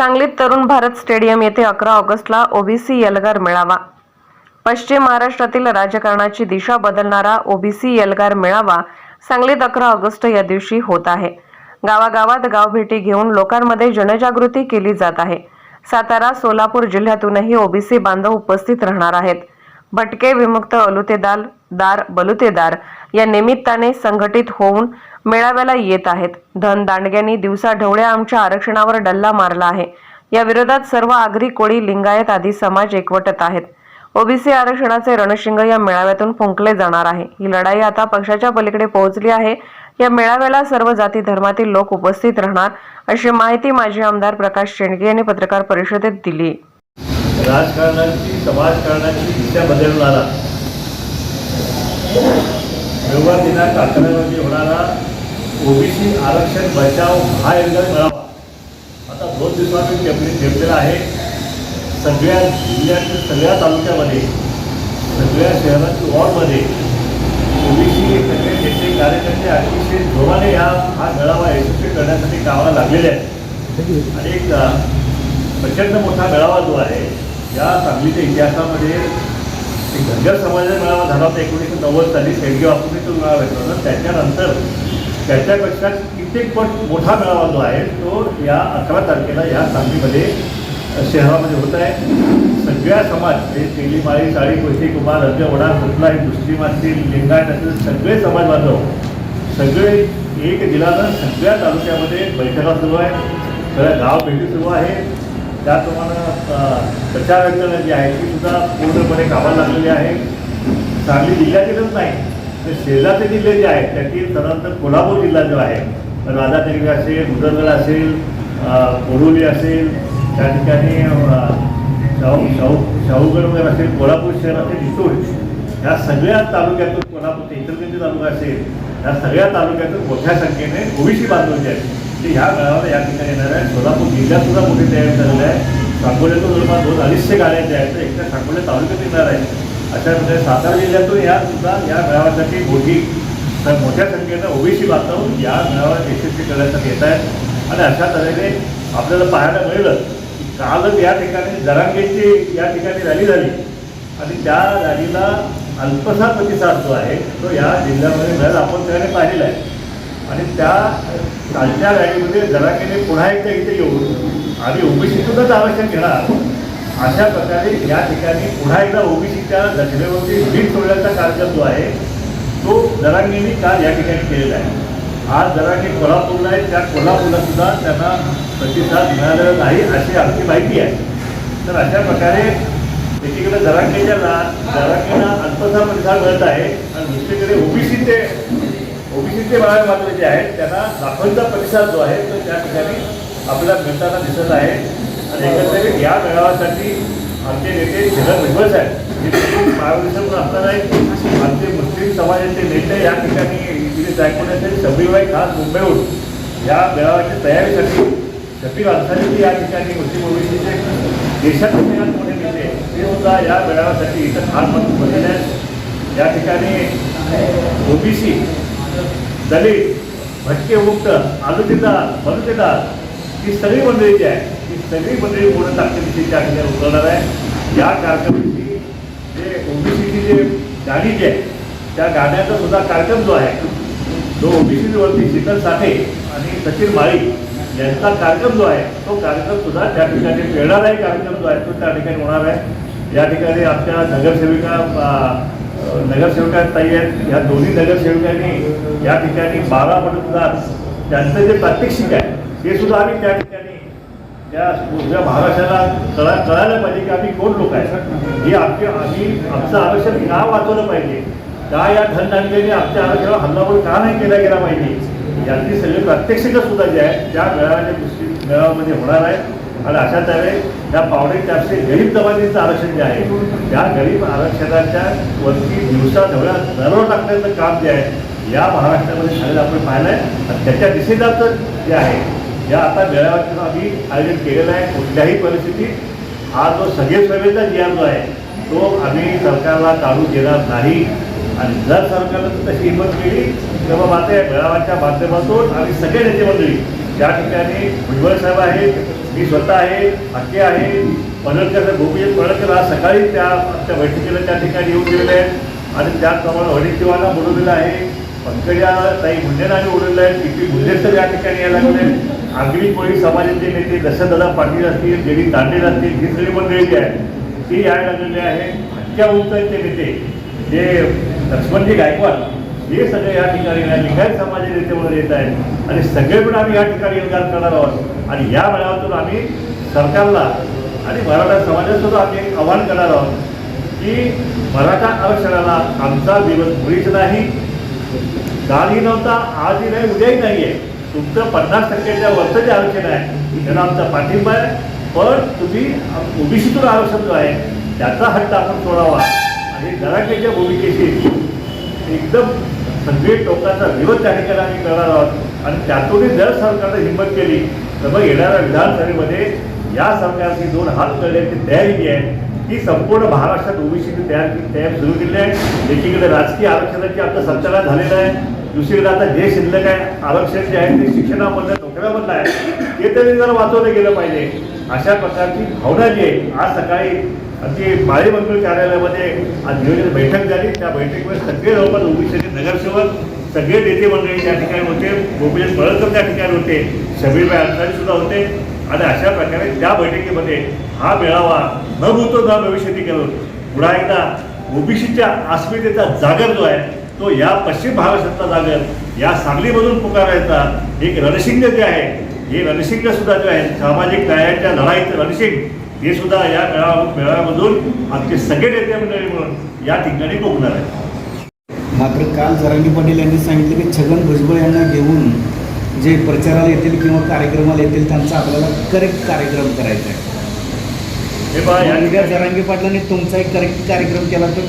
सांगलीत तरुण भारत स्टेडियम येथे अकरा ऑगस्टला ओबीसी एल्गार मेळावा. पश्चिम महाराष्ट्रातील राजकारणाची दिशा बदलणारा ओबीसी एल्गार मेळावा सांगलीत अकरा ऑगस्ट या दिवशी होत आहे. गावागावात गावभेटी घेऊन लोकांमध्ये जनजागृती केली जात आहे. सातारा सोलापूर जिल्ह्यातूनही ओबीसी बांधव उपस्थित राहणार आहेत. भटके विमुक्त अलुतेदार दार बलुतेदार या निमित्ताने संघटित होऊन मेळाव्याला येत आहेत. धन दांडग्यांनी दिवसा ढवळ्या आमच्या आरक्षणावर डल्ला मारला आहे. या विरोधात सर्व आगरी कोळी लिंगायत आदी समाज एकवटत आहेत. ओबीसी आरक्षणाचे रणशिंग या मेळाव्यातून फुंकले जाणार आहे. ही लढाई आता पक्षाच्या पलीकडे पोहोचली आहे. या मेळाव्याला सर्व जाती धर्मातील लोक उपस्थित राहणार अशी माहिती माजी आमदार प्रकाश शेंडगे यांनी पत्रकार परिषदेत दिली. राजकारणाची समाजकारणाची दिशा बदलणारा दिनांक अकरा रोजी होणारा ओबीसी आरक्षण बचाव हा एकदा मिळावा. आता दोन दिवसांनी घेतले घेतलेला आहे. सगळ्या जिल्ह्यातील सगळ्या तालुक्यामध्ये सगळ्या शहरातील वॉर्डमध्ये ओबीसी सगळे नेते कार्यकर्ते अतिशय जोमाने या हा मेळावा यशस्वी करण्यासाठी कामाला लागलेले आहेत. आणि एक प्रचंड मोठा मेळावा जो आहे या सांगलीच्या इतिहासामध्ये एक धनगर समाजाचा मेळावा झाला होता एकोणीसशे नव्वद साली. शेडगे बापूंनी तो मेळावा घेतला होता. त्याच्यानंतर त्याच्यापेक्षा कित्येक पट मोठा मेळावा जो आहे तो या अकरा तारखेला या सांगलीमध्ये शहरामध्ये होत आहे. सगळ्या समाज हे तेली माळी साळी कोशी कुमार रद्द वडा कुठलाही मुस्लिम असतील लिंगायत असतील सगळे समाज बांधव सगळे एक दिलानं सगळ्या तालुक्यामध्ये बैठका सुरू आहे सगळ्या गाव भेटी सुरू आहे त्याप्रमाणे प्रचार यंत्रणा जी आहे ती सुद्धा पूर्णपणे कामाला लागलेली आहे. सांगली जिल्ह्यातीलच नाही. शेजारचे जिल्हे जे आहेत त्यातील साधारणतः कोल्हापूर जिल्हा जो आहे राधानगरी असेल उदरगड असेल अ, असेल त्या ठिकाणी शाहू शाहू शाहूगड वगैरे असेल कोल्हापूर शहर असेल इथून या सगळ्या तालुक्यातून कोल्हापूरचे इतरगंज तालुका असेल या सगळ्या तालुक्यातून मोठ्या संख्येने ओबीसी बांधवचे आहेत. ते ह्या गावाला या ठिकाणी येणार आहे सोलापूर जिल्ह्यात सुद्धा मोठी तयारी झालेलं आहे. सांगोल्यातून जवळपास दोन अडीचशे गाड्या ज्या आहेत तर एकट्या सांगोल्या तालुक्यात येणार आहे अशा प्रकारे म्हणजे सातारा जिल्ह्यातून या सुद्धा या मेळाव्यासाठी मोठी तर मोठ्या संख्येनं ओबीसी बांधव या मेळाव्यात यशस्वी करण्यासाठी येत आहेत. आणि अशा तऱ्हेने आपल्याला पाहायला मिळलं की कालच या ठिकाणी जरांगेची या ठिकाणी रॅली झाली. आणि त्या रॅलीला अल्पसा प्रतिसाद जो आहे तो या जिल्ह्यामध्ये मिळाला आपण त्याने पाहिलेला आहे. आणि त्या कालच्या रॅलीमध्ये जरांगेने पुन्हा एकदा इथे येऊन आणि ओबीसीतूनच आरक्षण घेणार. अशा प्रकारे या ठिकाणी पुन्हा एकदा ओबीसीच्या जखमेवरती वीज सोडण्याचा कार्यक्रम जो आहे तो जरांगेने काल या ठिकाणी केलेला आहे. आज जरांगे कोल्हापूरला आहे त्या कोल्हापूरला सुद्धा त्यांना प्रतिसाद मिळालेला नाही अशी आमची माहिती आहे. तर अशा प्रकारे एकीकडे जरांगेच्या जरांगेला अल्पसा प्रतिसाद मिळत आहे आणि दुसरीकडे ओबीसीचे ओबीसीचे बाळा मात्र जे आहेत त्यांना दाखवचा प्रतिसाद जो आहे तो त्या ठिकाणी आपल्याला मिळताना दिसत आहे. एकंदरीत या मेळाव्यासाठी आमचे नेते जगन भुजबळ साहेब मार्गदर्शन महाविद्यालय असणार आहे आमचे मुस्लिम समाजाचे नेते या ठिकाणी इथे दाखवण्यासाठी सगळीबाई खास मुंबईहून या मेळाव्याच्या तयारीसाठी शफीक अन्सारी या ठिकाणी मुस्लिम ओबीसीचे देशात सगळ्यात मोठे नेते ते सुद्धा या मेळाव्यासाठी इथं खास म्हणून बनलेले आहेत. या ठिकाणी ओबीसी दलित भटके मुक्त आलुतेदार मनुतेदार ही सगळी मंडळी जी आहे सगळी मंडळी पूर्ण ताकदीची त्या ठिकाणी उतरणार आहे. या कार्यक्रमाची जे ओबीसीची जे गाडी जी आहे त्या गाण्याचा सुद्धा कार्यक्रम जो आहे तो ओबीसीवरती शीतल साठे आणि सचिन माळी यांचा कार्यक्रम जो आहे तो कार्यक्रम सुद्धा त्या ठिकाणी मिळणाराही कार्यक्रम जो आहे तो त्या ठिकाणी होणार आहे. या ठिकाणी आमच्या नगरसेविका नगरसेविका ताई आहेत. या दोन्ही नगरसेविकांनी या ठिकाणी बारा पटकदार त्यांचं जे प्रात्यक्षिक आहे ते सुद्धा आम्ही त्या ठिकाणी त्या उजव्या महाराष्ट्राला कळा कळायला पाहिजे की आम्ही कोण लोक आहे हे आमचे आम्ही आमचं आरक्षण का वाचवलं पाहिजे? का या धनधान्याने आमच्या आरक्षणाला हल्लाबोल का नाही केला गेला पाहिजे? यातली सगळी प्रात्यक्षिकं सुद्धा जे आहे त्या मेळाव्याच्या पुस्तक मेळाव्यामध्ये होणार आहे आणि अशा तऱ्हे त्या पावणे चारशे गरीब जमातीचं आरक्षण जे आहे त्या गरीब आरक्षणाच्या वरती दिवसा ढवळ्या दरवर टाकण्याचं काम जे आहे या महाराष्ट्रामध्ये झालेलं आपण पाहिलं आहे आणि त्याच्या दिशेचं जे आहे या आता मेळाव्याचं आम्ही आयोजन केलेलं आहे कुठल्याही परिस्थितीत हा जो सगळे सभेचा जी जो आहे तो आम्ही सरकारला काढू देणार नाही. आणि जर सरकारनं तशी हिंमत केली तर मग आता या मेळाव्याच्या माध्यमातून आम्ही सगळे नेते मंडळी त्या ठिकाणी भुजबळ साहेब आहेत मी स्वतः आहे हक्के आहे पडळकर गोपीचंद पडळकर आज सकाळी त्या आमच्या बैठकीला त्या ठिकाणी येऊन गेलेले आहेत. आणि त्याचप्रमाणे वडेट्टीवाला बोलवलेलं आहे पंकजा ताई मुंडेंना आम्ही बोलवलेलं आहे किती पी मुंडे या ठिकाणी यायला लागले आगरी कोळी समाजाचे नेते दशदादा पाटील असतील जेडी तांडेल असतील ही सगळी मंडळी जी आहेत. ती यायला लागलेली आहे. हत्या उंचायचे नेते जे लक्ष्मणजी गायकवाड हे सगळे या ठिकाणी या लिंगायत समाजाचे नेते म्हणून येत आहेत. आणि सगळे पण आम्ही या ठिकाणी योगदान करणार आहोत. आणि या मेळाव्यातून आम्ही सरकारला आणि मराठा समाजासुद्धा आम्ही एक आव्हान करणार आहोत की मराठा आरक्षणाला आमचा दिवस मुळीच नाही. कालही नव्हता आजही नाही उद्याही नाही आहे तुमचं पन्नास टक्क्याच्या वरचं जे आरक्षण आहे त्याला आमचा पाठिंबा आहे. पण तुम्ही ओबीसीतून आरक्षण जो आहे त्याचा हट्ट आपण सोडावा. आणि जरांगेच्या भूमिकेशी एकदम सगळे टोकाचा विरोध त्या ठिकाणी आम्ही करणार आहोत. आणि त्यातूनही जर सरकारनं हिंमत केली तर मग येणाऱ्या विधानसभेमध्ये या सरकारची दोन हात करण्याची तयारी जी आहे. ही संपूर्ण महाराष्ट्रात ओबीसीने तयार तयार सुरू केली आहे. एकीकडे राजकीय आरक्षणाची आता संचालन झालेलं आहे. दुसरीकडे आता जे शिल्लक आहे आरक्षण जे आहे ते शिक्षणामधलं नोकऱ्यामधलं आहे ते तरी जरा वाचवलं गेलं पाहिजे. अशा प्रकारची भावना जी आहे आज सकाळी अगदी माळी कार्यालयामध्ये आज नियोजित बैठक झाली. त्या बैठकीमध्ये सगळे जवळपास ओबीसीचे नगरसेवक सगळे नेते मंडळी त्या ठिकाणी होते. गोपीचंद पळकर त्या ठिकाणी होते. शबीरभाई अन्सारी सुद्धा होते. आणि अशा प्रकारे त्या बैठकीमध्ये हा मेळावा न भूतो न भविष्यती करून पुन्हा एकदा ओबीसीच्या अस्मितेचा जागर जो आहे तो या पश्चिम महाराष्ट्रातला जागर या सांगलीमधून पुकारायचा एक रणशिंग जे आहे हे रणशिंग सुद्धा जे आहे सामाजिक न्यायाच्या लढाईचं रणशिंग हे सुद्धा या मेळावा मेळाव्यामधून आमचे सगळे नेते मंडळी म्हणून या ठिकाणी पोकणार आहे मात्र काल जरांगी पाटील यांनी सांगितले की छगन भुजबळ यांना घेऊन जे प्रचाराला येतील किंवा कार्यक्रमाला येतील त्यांचा आपल्याला करेक्ट कार्यक्रम करायचा आहे. हे पहा या जरांगी पाटलांनी तुमचा एक करेक्ट कार्यक्रम केला तर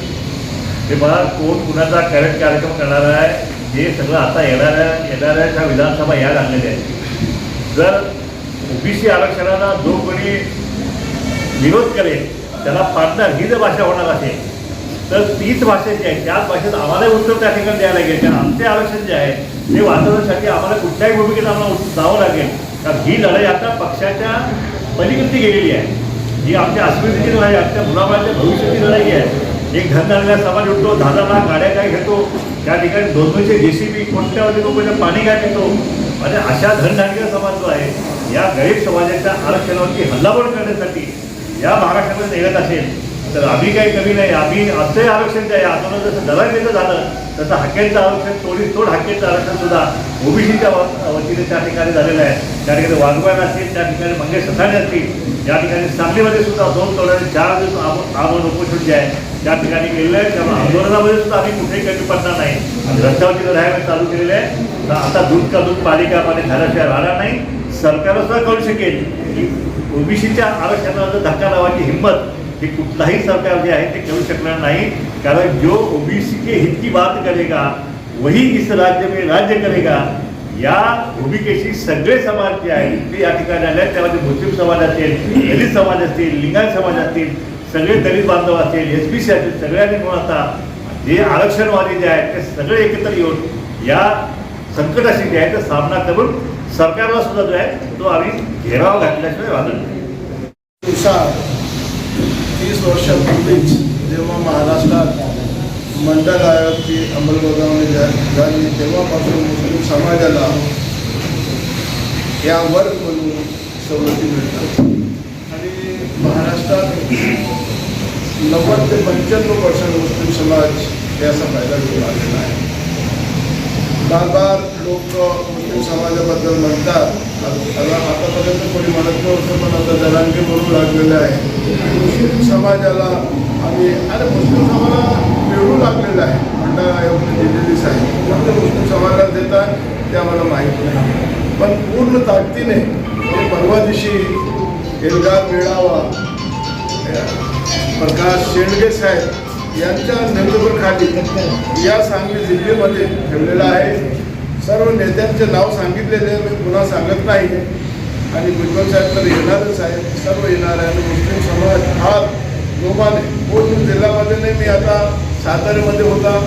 हे पहा कोण कुणाचा करेक्ट कार्यक्रम करणार आहे हे सगळं आता येणाऱ्या येणाऱ्या विधानसभा या लागलेल्या आहेत. जर ओबीसी आरक्षणाला जो कोणी विरोध करेल त्याला पार्टनर ही जर भाषा होणार असेल तर तीच भाषा जी आहे त्याच भाषेत आम्हालाही उत्तर त्या ठिकाणी द्यायला लागेल. कारण आमचे आरक्षण जे आहे ते वाचवण्यासाठी आम्हाला कुठल्याही भूमिकेत आम्हाला जावं लागेल. कारण ही लढाई आता पक्षाच्या पलीकडे गेलेली आहे. ही आमच्या अस्मितेची लढाई आहे आमच्या मुलाबाळाच्या भविष्याची लढाई आहे. एक धनधारला समाज उठतो दहा लाख गाड्या काय घेतो त्या ठिकाणी दोन दोनशे जे सी बी कोणत्यामध्ये लोकांना पाणी काय पितो? आणि अशा धनधारला समाज जो आहे या गरीब समाजाच्या आरक्षणावरती हल्लाबोल करण्यासाठी या महाराष्ट्रामध्ये निघत असेल तर आम्ही काही कमी नाही आम्ही असंही आरक्षण जे आहे आंदोलन जसं दलालीचं झालं तसं हाकेचं आरक्षण तोडी तोड हाकेचं आरक्षण सुद्धा ओबीसीच्या वतीने त्या ठिकाणी झालेलं आहे. त्या ठिकाणी वाघवान असतील त्या ठिकाणी मंगेश ससाणे असतील या ठिकाणी सांगलीमध्ये सुद्धा दोन तोड्याने चार दिवस आम- आंदोलन उपोषण जे आहे त्या ठिकाणी केलेलं आहे. त्यामुळे आंदोलनामध्ये सुद्धा आम्ही कुठेही कमी पडणार नाही. आणि रस्त्यावरती आम्ही चालू केलेले आहे. तर आता दूध का दूध पालिका पाणी झाल्याशिवाय राहणार नाही. सरकारला सुद्धा कळू शकेल की ओबीसीच्या आरक्षणाला धक्का लावायची हिंमत हे कुठलाही सरकार जे आहे ते करू शकणार नाही. कारण जो ओबीसी के हित की बात करेगा, वही इस राज्य में राज्य करेगा, या भूमिकेशी सगळे समाज जे आहेत ते या ठिकाणी आले त्यामध्ये मुस्लिम समाज असेल, दलित समाज असतील लिंगायत समाज असतील सगळे दलित बांधव असतील एस बी सी असतील सगळ्यांनी म्हणून आता? जे आरक्षणवादी जे आहेत, ते सगळे एकत्र येऊन या संकटाशी जे आहे ते सामना करून सरकारला सुद्धा जो आहे तो आम्ही घेराव घातल्याशिवाय तीस वर्षापूर्वीच जेव्हा महाराष्ट्रात मंडल आयोगची अंमलबजावणी झाली तेव्हापासून मुस्लिम समाजाला या वर्ग म्हणून सवलती मिळतात. आणि महाराष्ट्रात नव्वद ते पंच्याण्णव पर्सेंट मुस्लिम समाज याचा फायदा घेऊन आलेला आहे. बार बार लोक मुस्लिम समाजाबद्दल म्हणतात. आता आतापर्यंत कोणी म्हणत नव्हतं पण आता जरांगे म्हणू लागलेलं आहे. मुस्लिम समाजाला आम्ही अरे मुस्लिम समाजाला मिळू लागलेलं आहे मंडळ आयोगाने दिलेलीच आहे कोणत्या मुस्लिम समाजाला देतात ते आम्हाला माहीत नाही. पण पूर्ण ताकदीने हे परवा दिवशी एल्गार मेळावा प्रकाश शेंडगे साहेब यांच्या नेतृत्वाखाली या सांगली जिल्ह्यामध्ये ठेवलेलं आहे. सर्व नेत्यांचे नाव सांगितलेले मी पुन्हा सांगत नाही. आणि भुजबळ साहेब तर येणारच आहे सर्व येणार आहे आणि मुस्लिम समाज हा लोकांनी कोण जिल्ह्यामध्ये नाही मी आता साताऱ्यामध्ये होता.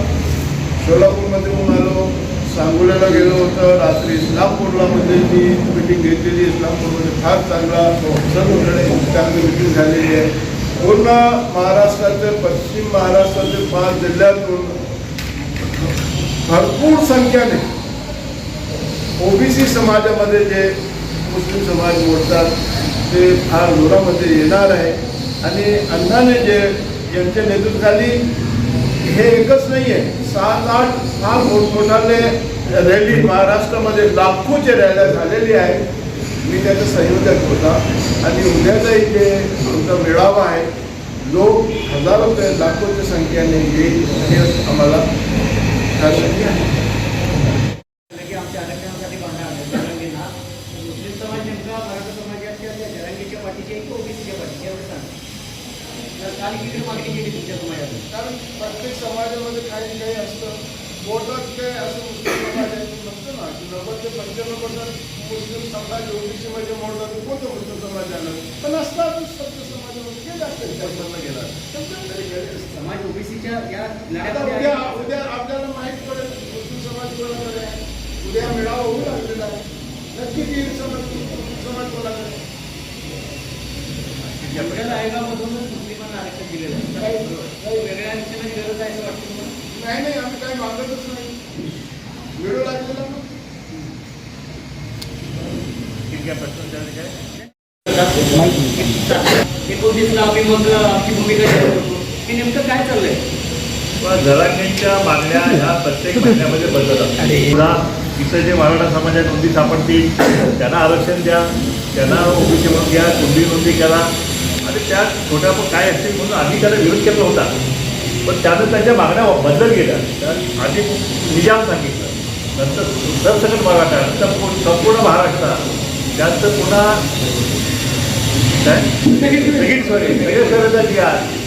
सोलापूरमध्ये होऊन आलो. सांगोल्याला गेलो होतं. रात्री इस्लामपूरला मध्ये मी मिटिंग घेतलेली. इस्लामपूरमध्ये फार चांगला सर्व चांगली मिटिंग झालेली आहे. पूर्ण महाराष्ट्राचे पश्चिम महाराष्ट्राचे पाच जिल्ह्यातून भरपूर संख्येने ओबीसी समाजामध्ये जे मुस्लिम समाज मोडतात ते फार जोरामध्ये येणार आहे. आणि अण्णाने जे यांच्या नेतृत्वाखाली हे एकच नाही आहे. सात आठ फार मोठमोठाले रॅली महाराष्ट्रामध्ये लाखोचे रॅल्या झालेली आहे. मी त्याचा संयोजक होता आणि उद्याचाही जे आमचा मेळावा आहे. लोक हजारो ते लाखोच्या संख्येने येईल हे आम्हाला खात्री आहे. कारण प्रत्येक समाजामध्ये काही काही असतं. मोठं काय असं मुस्लिम समाज आहे म्हणतो ना. की नव्वद ते पंच्याण्णव पर्सेंट मुस्लिम समाज ओबीसी मध्ये पण असतातच समाजामध्ये गेले गेला. समाज ओबीसीच्या या उद्या. उद्या आपल्याला माहीत पडेल मुस्लिम समाज कोणाकडे आहे? उद्या मेळावा होऊ लागलेला आहे. नक्की ती समाज समाज कोणाकडे आहे. आपल्याला आयोगामधूनच मुस्लिमांना आरक्षण दिलेलं आहे. काही काही वेगळ्या आरक्षणाची गरज आहे असं वाटतं नाही नाही. आम्ही काही मागतच नाही मिळू लागलेला ना ठीक आहे प्रश्न विचारायचे काय एकोणतीसला आम्ही मग आमची भूमिका करतो हे नेमकं काय चाललंय? जरांगींच्या मागण्या ह्या प्रत्येक महिन्यामध्ये बदलत पुन्हा इथं जे मराठा समाजात नोंदी सापडतील त्यांना आरक्षण द्या त्यांना ओबीसी म्हणून घ्या कुंडी नोंदी करा. आणि त्या छोट्या पण काय असतील म्हणून आधी त्याला विरोध केला होता. पण त्यानं त्यांच्या मागण्या बदल गेल्या त्या आधी निजाम सांगितलं. नंतर सरसकट मराठा नंतर संपूर्ण महाराष्ट्र. त्यानंतर पुन्हा काय सगळी सोयरे सगळे सोयरेचा जी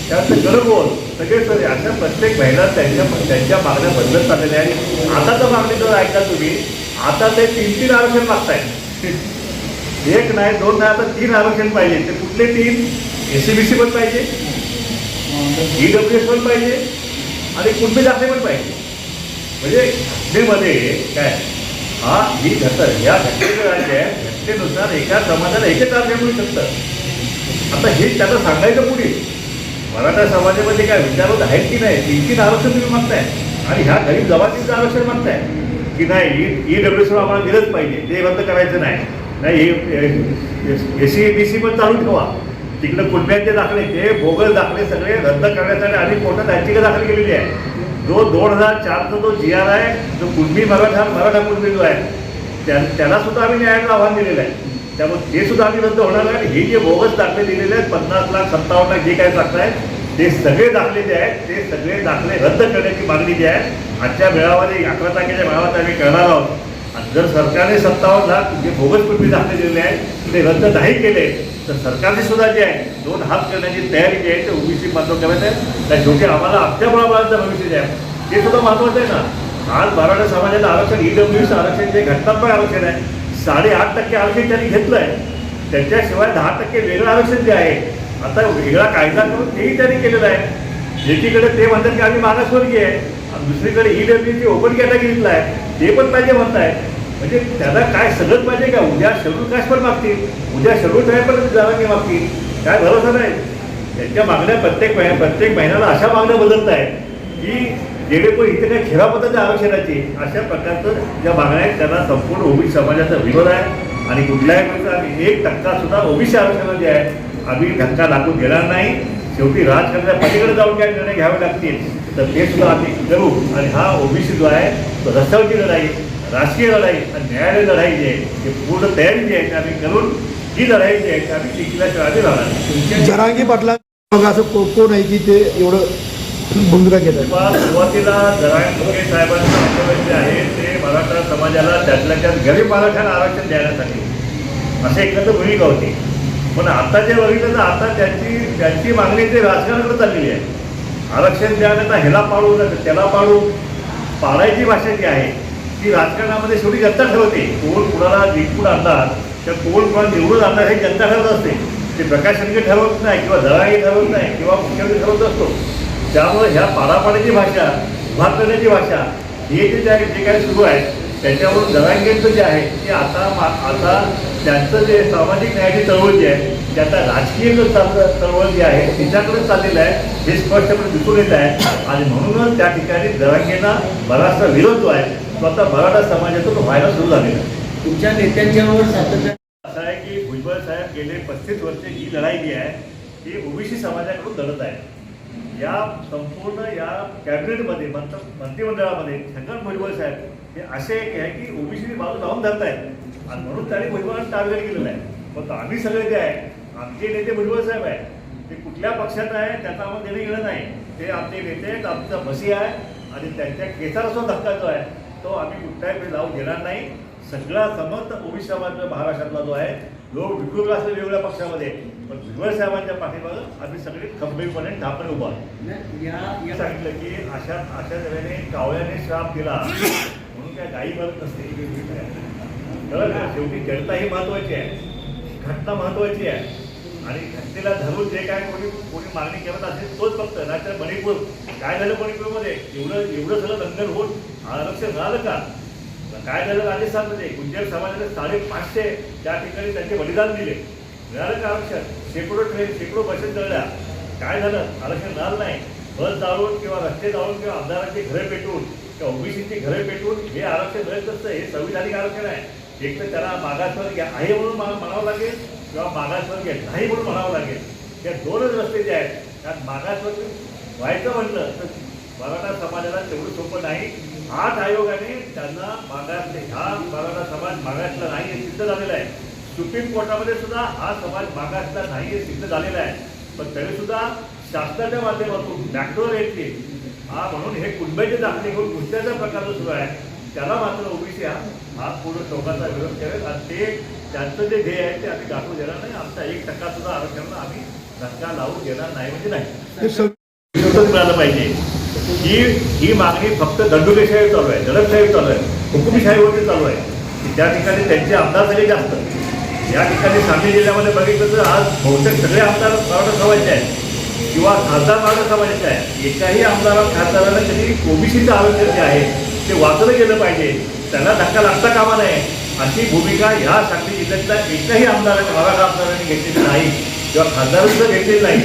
त्यानंतर गरबोल सगळे सोयरे अशा प्रत्येक महिला त्यांच्या त्यांच्या मागण्या बदलत चाललेल्या आहेत आता तर मागणी जर ऐका तुम्ही आता ते तीन तीन आरक्षण मागतायत एक नाही दोन नाही आता तीन आरक्षण पाहिजे ते कुठले तीन एस सी बी सी पण पाहिजे ई डब्ल्यू एस पण पाहिजे आणि कुणबी दाखले पण पाहिजे म्हणजे घटनेमध्ये काय हा ही घटना या घटनेचं राज्य आहे घटनेनुसार एका समाजाला एकच आरक्षण मिळू शकतं आता हे त्याला सांगायचं पुढे मराठा समाजामध्ये काय विचारत आहेत की नाही? तीन आरक्षण तुम्ही मागताय. आणि ह्या गरीब जमातीचं आरक्षण मागताय. की नाही ई डब्ल्यू सी आम्हाला दिलंच पाहिजे. ते बंद करायचं नाही. नाही एस सी बी सी पण चालू ठेवा. तिकडं कुटुंबियांचे दाखले ते भोगल दाखले सगळे रद्द करण्यासाठी आधी कोर्टात याचिका दाखल केलेली आहे. जो दोन हजार चारचा जो जी आर आहे जो कुणबी मराठा मराठा कुणबी जो आहे त्या त्याला सुद्धा आम्ही न्यायालयाला आव्हान दिलेलं आहे. त्यामुळे ते सुद्धा आम्ही रद्द होणार आहे. आणि हे जे बोगस दाखले दिलेले आहेत पन्नास लाख सत्तावन्न लाख जे काय सांगतायत ते सगळे दाखले जे आहेत ते सगळे दाखले रद्द करण्याची मागणी जी आहे आजच्या मेळाव्यामध्ये अकरा तारखेच्या मेळाव्यात आम्ही करणार आहोत. आणि जर सरकारने सत्तावन्न लाख जे भोगसपूर्वी दाखले दिलेले आहेत ते रद्द नाही केले तर सरकारने सुद्धा जे आहे दोन हात करण्याची तयारी जी आहे ते ओबीसी मात्र करायचं आहे. त्या शेवटी आम्हाला आमच्या मुलाबाळांचं भविष्य जे आहे ते सुद्धा महत्त्वाचं आहे ना. आज मराठा समाजाचं आरक्षण ई डब्ल्यू आरक्षण जे घटनात्मक आरक्षण आहे साडेआठ टक्के आरक्षण त्यांनी घेतलं आहे त्याच्याशिवाय दहा टक्के वेगळं आरक्षण जे आहे आता वेगळा कायदा करून तेही त्यांनी केलेलं आहे. एकीकडे ते म्हणतात की आम्ही मागासवर्गीय आहे आणि दुसरीकडे ई डब्ल्यूची ओपन कॅटेगरीतला आहे ते पण पाहिजे म्हणताय. म्हणजे त्याला काय सगळं पाहिजे का? उद्या शेड्यूल कास्ट पण मागतील. उद्या शेड्यूल ट्राईब पण जागा मागतील. काय भरोसा नाही. त्यांच्या मागण्या प्रत्येक महिन्या प्रत्येक महिन्याला अशा मागण्या बदलत आहेत की जेणेकरून इथे काही खेळापद्धती आरक्षणाची अशा प्रकारचं ज्या मागण्या आहेत त्यांना संपूर्ण ओबीसी समाजाचा विरोध आहे. आणि कुठल्याही प्रकारे एक टक्का सुद्धा ओबीसी आरक्षण जे आहे आम्ही धक्का लागून देणार नाही. शेवटी राजकारणाच्या पलीकडे जाऊन काय निर्णय घ्यावे लागतील तर ते सुद्धा आम्ही करू. आणि हा ओबीसी जो आहे तो रस्त्यावरची लढाई राजकीय लढाई आणि न्यायालय लढाई जी आहे ती पूर्ण तयारी जी आहे ती आम्ही करून ही लढाई जी आहे ती आम्ही जिंकल्याशिवाय आम्ही राहणार. जरांगी पाटला असं कोण आहे की ते एवढं भूमिका घेत तेव्हा सुरुवातीला जरांगे साहेबांचे जे आहे ते मराठा समाजाला त्यातल्या त्यात गरीब मराठ्याला आरक्षण देण्यासाठी असे एकत्र भूमिका होती. पण आता जे बघितलं तर आता त्यांची त्यांची मागणी ते राजकारणाकडे चाललेली आहे. आरक्षण द्यायला तर ह्याला पाडू नाही तर त्याला पाडू पाडायची भाषा जी आहे ती राजकारणामध्ये शेवटी जनता ठरवते. कोण कुणाला जिंकून आणणार तर कोण कुणाला निवडून आणणार हे जनता ठरवत असते. ते प्रकाश शिंदे ठरवत नाही किंवा जराही ठरवत नाही किंवा मुख्यमंत्री ठरवत असतो. त्यामुळे ह्या पाडापाडीची भाषा उभा करण्याची भाषा हे जे जे जे काही सुरू आहे त्याच्यावरून जरांगेंचं जे आहे ते आता मा- आता त्यांचं जे सामाजिक न्यायाची चळवळ जी आहे ते आता राजकीय चळवळ जी आहे तिच्याकडे चाललेलं आहे हे स्पष्टपणे दिसून येत आहे. आणि म्हणूनच त्या ठिकाणी जरांगेंना बराचसा विरोध जो आहे तो आता मराठा समाजाचा तो व्हायला सुरू झालेला आहे. तुमच्या नेत्यांच्यावर सातत्याने असं आहे की भुजबळ साहेब गेले पस्तीस वर्षे ही लढाई जी आहे ती ओबीसी समाजाकडून लढत आहे. या संपूर्ण या कॅबिनेटमध्ये मंत्र मंत्रिमंडळामध्ये छगन भुजबळ साहेब हे असे एक आहे की ओबीसी बाजू लावून धरत आहेत आणि म्हणून त्यांनी भुजबळांना टार्गेट केलेलं आहे. फक्त आम्ही सगळे जे आहे. आमचे नेते भुजबळ साहेब आहे ते कुठल्या पक्षात आहे त्याचा आम्हाला देणं घेणं नाही. ते आमचे नेते आहेत आमचा बसी आहे. आणि त्यांच्या केसाला जो धक्का जो आहे तो आम्ही कुठल्याही वेळी लावून घेणार नाही. सगळा समर्थ ओबीसी समाज महाराष्ट्रातला जो आहे लोक विकृत असले वेगवेगळ्या पक्षामध्ये. पण भुजबळ साहेबांच्या पाठीमागं आम्ही सगळे खंबीरपणे ठापणे उभा सांगितलं की अशा अशा तऱ्हेने कावळ्याने श्राप दिला म्हणून काय गायी मरत नसते. का? शेवटी जनता ही महत्वाची आहे. घटना महत्वाची आहे. आणि घटनेला धरून जे काय कोणी कोणी मागणी करत असेल तोच फक्त नाहीतर मणिपूर. काय झालं मणिपूरमध्ये? एवढं एवढं सगळं दंगल होऊन आरक्षण मिळालं का? काय झालं राजस्थानमध्ये? गुंजर समाजाने साडेपाचशे त्या ठिकाणी त्यांचे बलिदान दिले. मिळालं का आरक्षण? शेकडो ट्रेन शेकडो बसेस जळल्या. काय झालं? आरक्षण मिळालं नाही. बस जाळून किंवा रस्ते जाळून किंवा आमदारांची घरे पेटून किंवा ओबीसीची घरे पेटून हे आरक्षण मिळत नसतं. हे संविधानिक आरक्षण आहे. एक तर त्याला मागासवर्ग आहे म्हणून म्हणावं लागेल किंवा मागासवर्गीय नाही म्हणून म्हणावं लागेल. या दोनच रस्ते जे आहेत त्यात मागासवर्ग व्हायचं म्हणलं तर मराठा समाजाला तेवढं सोपं नाही. हाच आयोगाने त्यांना मागासले हा मराठा समाज मागासला नाही सिद्ध झालेला आहे. सुप्रीम कोर्टामध्ये सुद्धा हा समाज मागासला नाही हे सिद्ध झालेला आहे. पण तरी सुद्धा शासनाच्या माध्यमातून मॅक्रो रेटचे हा म्हणून हे कुंभेचे दाखले घेऊन गुन्ह्याचा प्रकार जो सुरू आहे त्याला मात्र ओबीसी हा हा पूर्ण टोकाचा विरोध करेल आणि ते त्यांचं जे ध्येय आहे ते आम्ही दाखवू देणार नाही. आमचा एक टक्का सुद्धा आरक्षणाला आम्ही धक्का लावू देणार नाही म्हणजे नाही. हे मिळालं पाहिजे. ही ही मागणी फक्त दंडुकेशाही चालू आहे दडपशाही चालू आहे हुकुमशाहीवरती चालू आहे. त्या ठिकाणी त्यांचे आमदार सगळे जास्त. या ठिकाणी सांगली जिल्ह्यामध्ये बघितलं तर आज बहुतेक सगळे आमदार मराठा समाजाचे आहेत. किंवा खासदार मराठा समाजाचे आहे एकाही आमदारा खासदाराला त्यांनी ओबीसीचं आरोग्य जे आहे ते वाचलं गेलं पाहिजे. त्यांना धक्का लागता कामा नये. अशी भूमिका ह्या सांगली जिल्ह्यातल्या एकाही आमदाराने मराठा आमदारांनी घेतलेली नाही किंवा खासदारांचं सुद्धा घेतलेली नाही.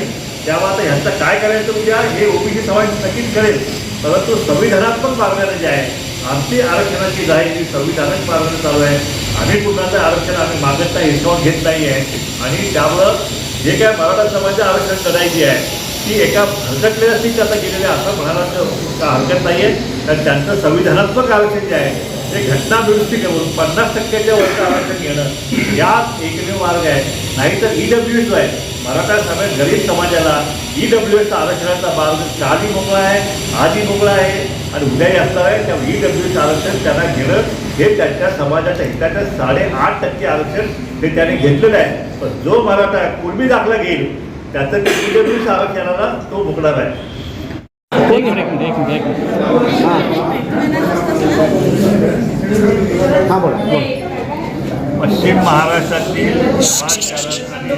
त्यामुळे आता ह्यांचं काय करायचं उद्या हे ओबीसी समाज नक्कीच करेल. परंतु संविधानात्मक मार्गाने जे आहे आमची आरक्षणाची जी आहे ती संविधानात्मक मार्गाने चालू आहे आम्ही कुणाचं आरक्षण आम्ही मागत नाही हिसकावून घेत नाही आहे आणि त्यामुळं जे काय मराठा समाजाचं आरक्षण करायची आहे ती एका भरकटलेल्या स्थितीत आता गेलेल्या असं म्हणायला का हरकत नाही आहे तर त्यांचं संविधानात्मक आरक्षण जे आहे ते घटना दुरुस्ती करून पन्नास टक्क्याच्या वरचं आरक्षण घेणं याच एकमेव मार्ग आहे. नाहीतर ई डब्ल्यू एस आहे. मराठा समाज गरीब समाजाला ई डब्ल्यू एसचा आरक्षणाचा मार्ग कालही मोकळा आहे आजही मोकळा आहे. आणि उद्याही असणार आहे त्या ई डब्ल्यू एसचं आरक्षण त्यांना घेणं हे त्यांच्या समाजाच्या हिताचं साडेआठ टक्के आरक्षण हे त्याने घेतलेलं आहे. पण जो मराठा कुणबी दाखला घेईल त्याचं एस आरक्षणाला तो मुकणार आहे. हा बोला. बोला पश्चिम महाराष्ट्रातील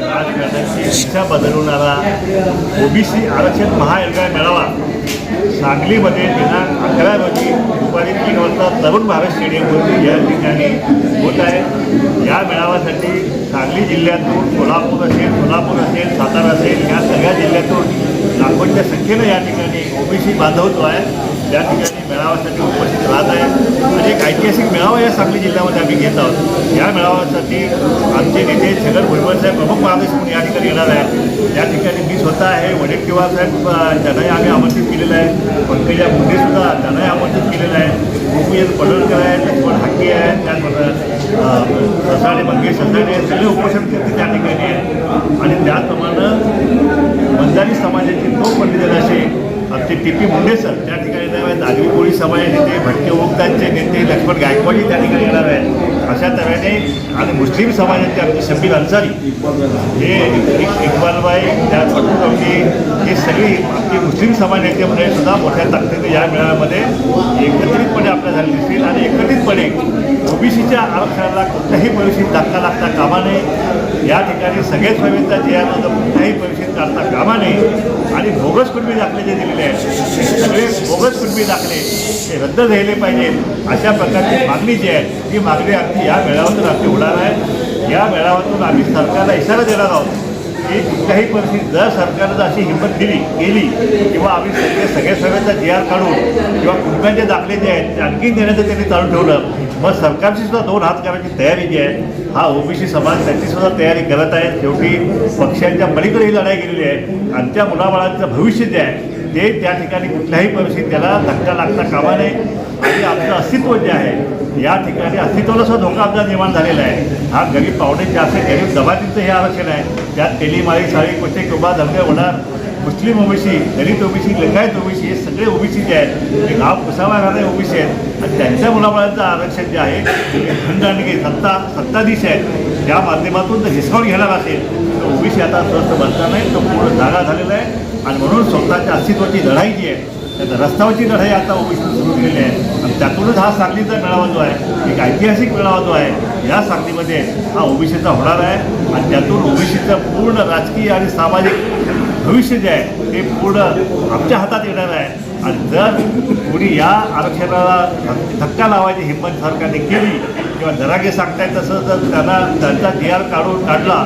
राजकारणाची दिशा बदलवणारा ओबीसी आरक्षण महाएल्गार मेळावा सांगलीमध्ये दिनांक अकरा रोजी एक वाजता तरुण भारत स्टेडियमवरती या ठिकाणी होत आहे. या मेळाव्यासाठी सांगली जिल्ह्यातून कोल्हापूर असेल सोलापूर असेल सातारा असेल या सगळ्या जिल्ह्यातून लाखोंच्या संख्येनं या ठिकाणी ओबीसी बांधव जो आहे त्या ठिकाणी मेळाव्यासाठी उपस्थित राहत आहे. आणि एक ऐतिहासिक मेळावा या सांगली जिल्ह्यामध्ये आम्ही घेत आहोत. या मेळाव्यासाठी आमचे नेते छगन भुजबळ साहेब प्रमुख मार्गदर्शक म्हणून या ठिकाणी येणार आहे त्या ठिकाणी मी स्वतः आहे. वडेट्टीवार साहेब त्यांनाही आम्ही आमंत्रित केलेलं आहे. पंकजा मुंडेसुद्धा त्यांनाही आमंत्रित केलेलं आहे. भूमियन पडळकर आहे लक्ष्मण हाके आहे त्याचबरोबर ससाणे मंगेश ससाणे हे सगळे उपोषण करते त्या ठिकाणी. आहेत आणि त्याचप्रमाणे बंजारी समाजाचे तो पंडित असे ते टी पी मुंडे सर त्या ठिकाणी येणार आहेत नागरी कोळी समाज नेते भटके ओगदांचे नेते लक्ष्मण गायकवाडी त्या ठिकाणी येणार आहेत. अशा तऱ्हेने आणि मुस्लिम समाजाचे आमचे शबीर अन्सारी हे इक- इक्बालबाई त्या पटुकवडी हे सगळी आमचे मुस्लिम समाज नेते म्हणजे सुद्धा मोठ्या ताकदीने या मेळाव्यामध्ये एकत्रितपणे आपल्या झाले दिसतील आणि एकत्रितपणे ओबीसीच्या आरक्षणाला कोणत्याही परिस्थितीत धक्का लागता कामा नये. या ठिकाणी सगळ्याच स्वामींचा जे आहे तो कुठल्याही परीक्षेत चालता कामा नये. आणि बोगस कुटुंबी दाखले जे दिलेले आहेत ते सगळे बोगस कुटुंबी दाखले ते रद्द झाले पाहिजेत अशा प्रकारची मागणी जी आहे ती मागणी आमची या मेळाव्यातून आमची होणार आहे. या मेळाव्यातून आम्ही सरकारला इशारा देणार आहोत की कुठल्याही परिस्थितीत जर सरकारनं जर अशी हिंमत दिली केली किंवा आम्ही सगळे सगळ्या सगळ्यांचा जी आर काढून किंवा कुटुंबांचे दाखले जे आहेत ते आणखी देण्याचं त्यांनी चालू ठेवलं. मग सरकारची सुद्धा दोन हात करायची तयारी जी आहे हा ओबीसी समाज त्याची सुद्धा तयारी करत आहे. शेवटी पक्षांच्या पलीकडे ही लढाई गेलेली आहे. आणि त्या मुलाबाळांचं भविष्य जे आहे ते त्या ठिकाणी कुठल्याही परिस्थितीत त्याला धक्का लागता कामा नये. आणि आमचं अस्तित्व जे आहे या ठिकाणी अस्तित्वाला सुद्धा धोका आमचा निर्माण झालेला आहे. हा गरीब पावणे जे असे गरीब जमातीचं हे आरक्षण आहे. त्यात तेलीमाळी साळी कुठे किंवा धमके होणार मुस्लिम OBC Dalit OBC Lingayat OBC हे सगळे ओबीसी जे आहेत ते गाव कुसावा राहणारे ओबीसी आहेत. आणि त्यांच्या मुलाबाळांचं आरक्षण जे आहे ते आणि सत्ता सत्ताधीश आहेत. त्या माध्यमातून जर हिसकावून घेणार असेल तर ओबीसी आता स्वस्त बनता नाही तो पूर्ण जागा झालेला आहे. आणि म्हणून स्वतःच्या अस्तित्वाची लढाई जी आहे त्या रस्त्यावरची लढाई आता ओबीसी सुरू केलेली आहे. आणि त्यातूनच हा सांगलीचा मेळावा जो आहे एक ऐतिहासिक मेळावा जो आहे या सांगलीमध्ये हा ओबीसीचा होणार आहे. आणि त्यातून ओबीसीचं पूर्ण राजकीय आणि सामाजिक भविष्य जे आहे ते पूर्ण आमच्या हातात येणार आहे. आणि जर कोणी या आरक्षणाला धक्का लावायची हिंमत सरकारने केली किंवा जरागे सांगताय तसं जर त्यांना त्यांचा जी आर काढून काढला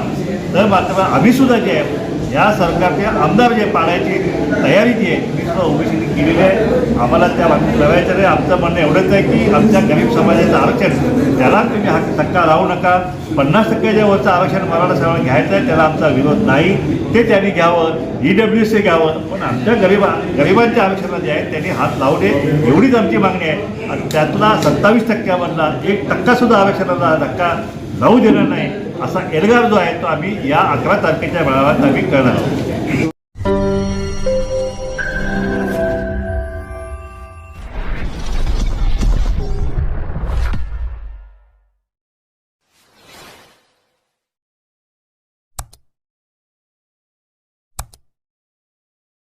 तर मात्र आम्हीसुद्धा जे आहे या सरकारचे आमदार जे पाडायची तयारी जी आहे ती सुद्धा ओबीसीने केलेली आहे. आम्हाला त्या लढायचं नाही. आमचं म्हणणं एवढंच आहे की आमच्या गरीब समाजाचं आरक्षण त्याला तुम्ही हा धक्का लावू नका. पन्नास टक्क्याच्या वरचं आरक्षण मराठा समाज घ्यायचं आहे त्याला आमचा विरोध नाही. ते त्यांनी घ्यावं ई डब्ल्यू सी घ्यावं. पण आमच्या गरिबा गरिबांच्या आरक्षणात जे आहे त्यांनी हात लावू नये. एवढीच आमची मागणी आहे. आणि त्यातला सत्तावीस टक्क्यामधला एक टक्कासुद्धा आरक्षणाला धक्का लावू देणार नाही. असा एल्गार जो आहे तो आम्ही या अकरा तारखेच्या मेळाव्यात आम्ही करणार आहोत.